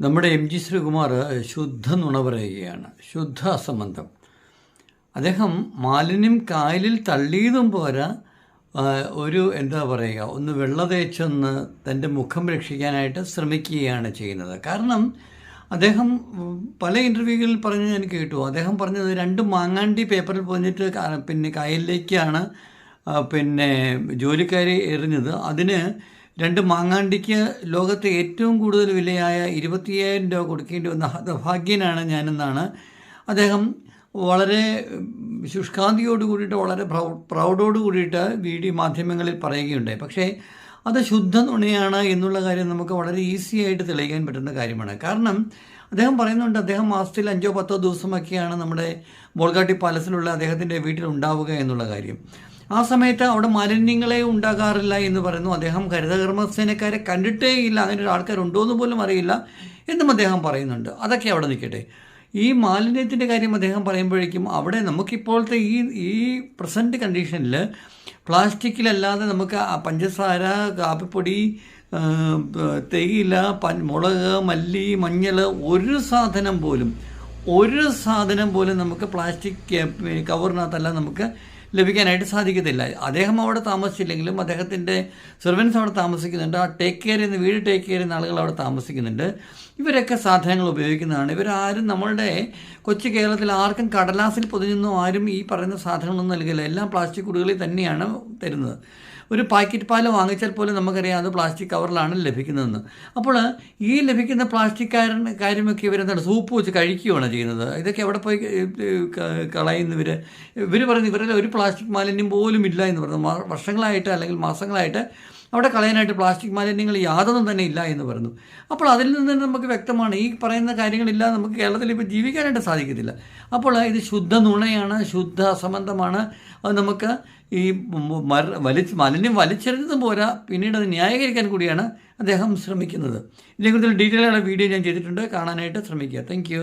നമ്മുടെ M G Sreekumar ശുദ്ധ നുണ പറയുകയാണ് ശുദ്ധ അസംബന്ധം അദ്ദേഹം മാലിന്യം കായലിൽ തള്ളിയതും പോരാ ഒരു എന്താ പറയുക ഒന്ന് വെള്ള തേച്ചൊന്ന് തന്റെ മുഖം രക്ഷിക്കാനായിട്ട് ശ്രമിക്കുകയാണ് ചെയ്യുന്നത്. കാരണം അദ്ദേഹം പല ഇന്റർവ്യൂകളിൽ പറഞ്ഞ് ഞാൻ കേട്ടു. അദ്ദേഹം പറഞ്ഞത് രണ്ട് മാങ്ങാണ്ടി പേപ്പറിൽ പോഞ്ഞിട്ട് പിന്നെ കായലിലേക്കാണ് പിന്നെ ജോലിക്കാരി എറിഞ്ഞത്. അതിന് രണ്ട് മാങ്ങാണ്ടിക്ക് ലോകത്തെ ഏറ്റവും കൂടുതൽ വിലയായ ഇരുപത്തിയ്യായിരം രൂപ കൊടുക്കേണ്ടി വന്ന ഹതഭാഗ്യനാണ് ഞാനെന്നാണ്. അദ്ദേഹം വളരെ ശുഷ്കാന്തിയോട് കൂടിയിട്ട് വളരെ പ്രൗ പ്രൗഡോട് കൂടിയിട്ട് വീഡിയോ മാധ്യമങ്ങളിൽ പറയുകയുണ്ടായി. പക്ഷേ അത് ശുദ്ധ നുണയാണ് എന്നുള്ള കാര്യം നമുക്ക് വളരെ ഈസി ആയിട്ട് തെളിയിക്കാൻ പറ്റുന്ന കാര്യമാണ്. കാരണം അദ്ദേഹം പറയുന്നുണ്ട് അദ്ദേഹം മാസത്തിൽ അഞ്ചോ പത്തോ ദിവസമൊക്കെയാണ് നമ്മുടെ ബോൾഗാട്ടി പാലസിലുള്ള അദ്ദേഹത്തിന്റെ വീട്ടിൽ ഉണ്ടാവുക എന്നുള്ള കാര്യം. ആ സമയത്ത് അവിടെ മാലിന്യങ്ങളെ ഉണ്ടാകാറില്ല എന്ന് പറയുന്നു. അദ്ദേഹം ഹരിതകർമ്മസേനക്കാരെ കണ്ടിട്ടേ ഇല്ല. അങ്ങനെ ഒരു ആൾക്കാരുണ്ടോ എന്ന് പോലും അറിയില്ല എന്നും അദ്ദേഹം പറയുന്നുണ്ട്. അതൊക്കെ അവിടെ നിൽക്കട്ടെ. ഈ മാലിന്യത്തിന്റെ കാര്യം അദ്ദേഹം പറയുമ്പോഴേക്കും അവിടെ നമുക്കിപ്പോഴത്തെ ഈ ഈ പ്രസന്റ് കണ്ടീഷനിൽ പ്ലാസ്റ്റിക്കിലല്ലാതെ നമുക്ക് പഞ്ചസാര കാപ്പിപ്പൊടി തേയില പൻ മുളക് മല്ലി മഞ്ഞൾ ഒരു സാധനം പോലും ഒരു സാധനം പോലും നമുക്ക് പ്ലാസ്റ്റിക് കവറിനകത്തല്ല നമുക്ക് ലഭിക്കാനായിട്ട് സാധിക്കത്തില്ല. അദ്ദേഹം അവിടെ താമസിച്ചില്ലെങ്കിലും അദ്ദേഹത്തിന്റെ സെർവൻസ് അവിടെ താമസിക്കുന്നുണ്ട്. ആ ടേക്ക് കെയർ ചെയ്യുന്ന വീട് ടേക്ക് കെയർ ചെയ്യുന്ന ആളുകൾ അവിടെ താമസിക്കുന്നുണ്ട്. ഇവരൊക്കെ സാധനങ്ങൾ ഉപയോഗിക്കുന്നതാണ്. ഇവരാരും നമ്മളുടെ കൊച്ചു കേരളത്തിൽ ആർക്കും കടലാസിൽ പൊതിഞ്ഞൊന്നും ആരും ഈ പറയുന്ന സാധനങ്ങളൊന്നും നൽകില്ല. എല്ലാം പ്ലാസ്റ്റിക് കുടികളിൽ തന്നെയാണ് തരുന്നത്. ഒരു പാക്കറ്റ് പാൽ വാങ്ങിച്ചാൽ പോലും നമുക്കറിയാം അത് പ്ലാസ്റ്റിക് കവറിലാണ് ലഭിക്കുന്നതെന്ന്. അപ്പോൾ ഈ ലഭിക്കുന്ന പ്ലാസ്റ്റിക് കാര്യമൊക്കെ ഇവരെന്താണ് സൂപ്പ് വെച്ച് കഴിക്കുകയാണ് ചെയ്യുന്നത്. ഇതൊക്കെ എവിടെ പോയി കളയുന്നവർ കളയുന്നു ഇവർ ഇവർ പറയുന്നു ഇവരുടെ ഒരു പ്ലാസ്റ്റിക് മാലിന്യം പോലും ഇല്ല എന്ന് പറയുന്നത് വർഷങ്ങളായിട്ട് അല്ലെങ്കിൽ മാസങ്ങളായിട്ട് അവിടെ കളയാനായിട്ട് പ്ലാസ്റ്റിക് മാലിന്യങ്ങൾ യാതൊന്നും തന്നെ ഇല്ല എന്ന് പറഞ്ഞു. അപ്പോൾ അതിൽ നിന്ന് തന്നെ നമുക്ക് വ്യക്തമാണ് ഈ പറയുന്ന കാര്യങ്ങളില്ലാതെ നമുക്ക് കേരളത്തിൽ ഇപ്പോൾ ജീവിക്കാനായിട്ട് സാധിക്കത്തില്ല. അപ്പോൾ ഇത് ശുദ്ധ നുണയാണ് ശുദ്ധ അസംബന്ധമാണ്. അത് നമുക്ക് ഈ മര വലിച്ച് മാലിന്യം വലിച്ചെറിഞ്ഞതും പോരാ. പിന്നീട് അത് ന്യായീകരിക്കാൻ കൂടിയാണ് അദ്ദേഹം ശ്രമിക്കുന്നത്. ഇതിനെക്കുറിച്ചുള്ള ഡീറ്റെയിൽ ആയ വീഡിയോ ഞാൻ ചെയ്തിട്ടുണ്ട്. കാണാനായിട്ട് ശ്രമിക്കുക. താങ്ക്